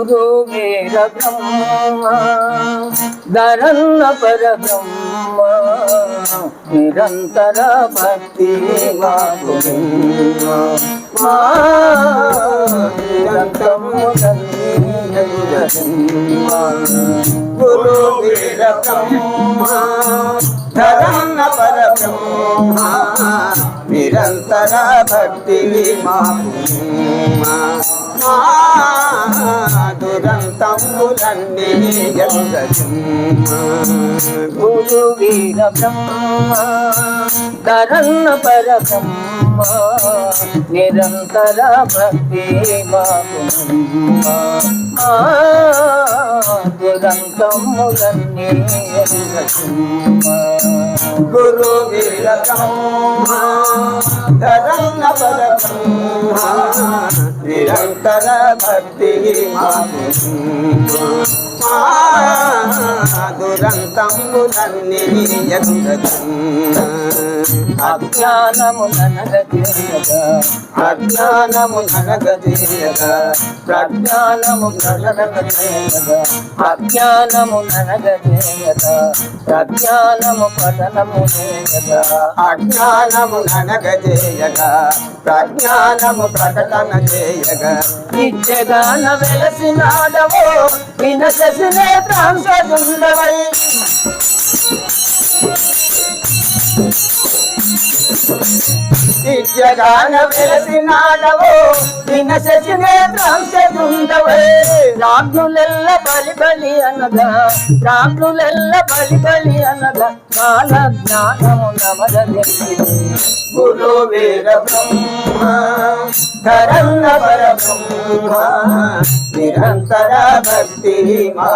గురు వీర బ్రహ్మ ధరన్న పర బ్రహ్మ నిరంతర భక్తి గురు వీర బ్రహ్మ ధరన్న పర బ్రహ్మ నిరంతర భక్తి మా గురు వీర బ్రహ్మ ధరన్న పర బ్రహ్మ నిరంతర భక్తి మాకు మా దురంతములన్నీ గురు వీర బ్రహ్మ ధరన్న పర నిరంతర భక్తి దురంతములన్నీ అజ్ఞానము ననగజేయగా అజ్ఞానము ననగజేయగా ప్రజ్ఞానము ననగజేయగా అజ్ఞానము ననగజేయగా ప్రజ్ఞానము పఠనము అజ్ఞానము ననగజేయగా ప్రజ్ఞానము ప్రకటన చేయ చేయగా నిత్యగాన వెలసినాడవో వినసనే ప్రాంశుండవై నిత్యగాన వెలసినాడవో వినసనే ప్రాంశుండవే రాగ్నులెల్ల బలి బలి అనగా రాగ్నులెల్ల బలి బలి అనగా కాల జ్ఞానము నమదలి గురు వీర బ్రహ్మ ధరన్న పర బ్రహ్మ నిరంతర భక్తి మా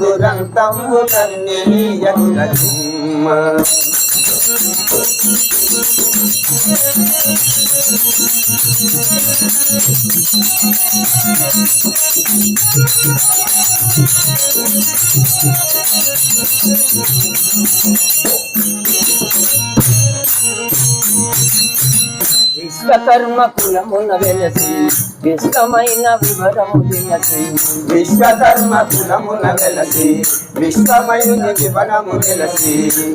దురంతములన్నీ యజ్ఞ విశ్వకర్మ కులమున వెలసి విశ్వమైన వివరము దినసి విశ్వకర్మ కులమున వెలసి విశ్వమయుని వివరము వెలసి.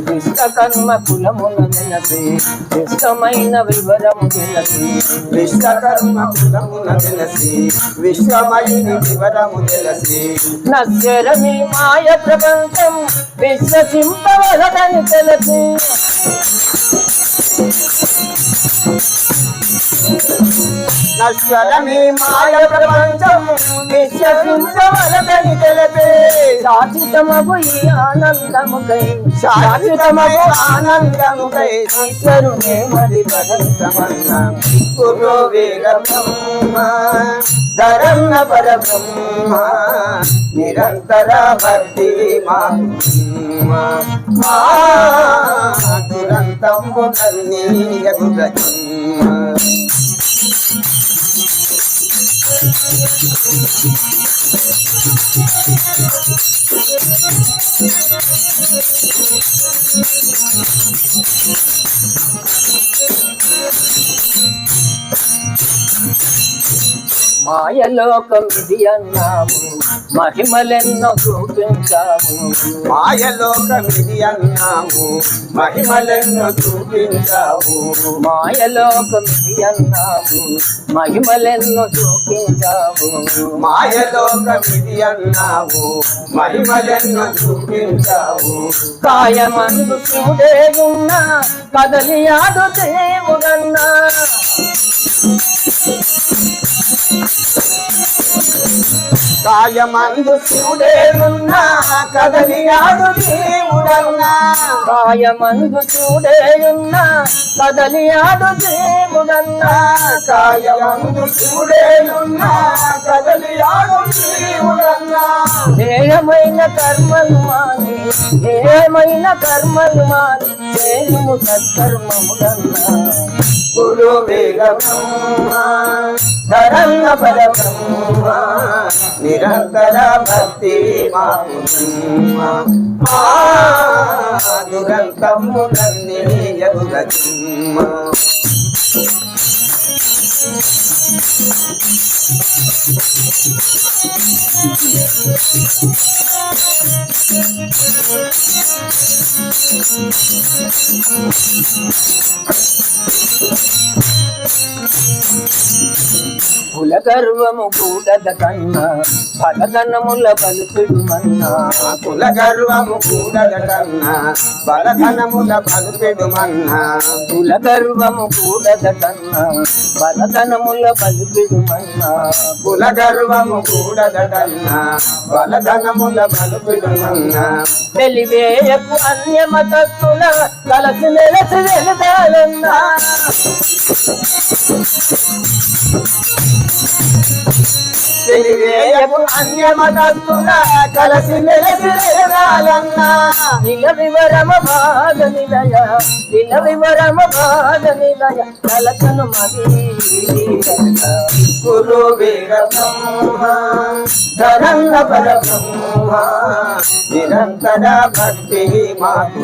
విశ్వకర్మ కులమున వెలసి విశ్వమైన వివరము దినసి విశ్వకర్మ కులమున వెలసి విశ్వమయుని వివరము వెలసి. నశ్వరమి మాయ ప్రపంచం విశ్వసింపవలదని తెలిసి. నశ్వరమి మాయ ప్రపంచం. విశ్వసించవలదని తెలిపే శాశ్వతమగు ఈ ఆనందముకై. శాశ్వతమగు ఆనందముకై ఈశ్వరునే మరి సమన్న గురు వీర బ్రహ్మ ధరన్న నిరంతర భక్తి మా నన్ని మాయలోకం ఇది అన్నాము. మహిమలెన్నో చూపించాము మాయలోకమిది అన్నాము మహిమలెన్నో చూపించావు. మాయలోకం ఇది అన్నాము మహిమలెన్నో చూపించాము మాయలోకమిది అన్నావు. మహిమలెన్నో చూపించావు. కాయమందు ఉన్న కదలి ఆడు దేవుడన్నా. కాయమందు శివుడేనున్నా కదలియాడు దేవుడన్నా. కాయమందు చూడే ఉన్న కదలి ఆడు దేవుడన్నా. కాయమందు శివుడేనున్నా కదలియాడు దేవుడన్నా. దేహమైన కర్మలు మాని దేహమైన కర్మలు మాని దేహము సత్కర్మములన్నా. గురు వేగ బ్రహ్మ ధరన్న పర బ్రహ్మ నిరంతర భక్తి మాగంతమ్మ Thank you. Thank you. కుల గర్వము కూడద కన్నా ఫలధనముల బలుపుడు మన్నా. కుల గర్వము కూడద కన్నా బలధనముల బలుపెడు మన్నా. కుల గర్వము కూడద కన్నా ఫలధనముల బలుపుడు మన్నా. కుల గర్వము కూడద కన్నా బలధనముల బలుపెడు మన్నా. వెలివేయకు అన్య మతస్థుల కలసి నెలసి వెళదాలన్నా తెలివేయకు అన్యమతత్తుల కలసి మెలసి నిల వివరమ భాగ నిలయ నిల వివరమ భాగ నిలయ కలకను మది గురు వీర బ్రహ్మ ధరంగ పర బ్రహ్మ నిరంతర భక్తి మాకు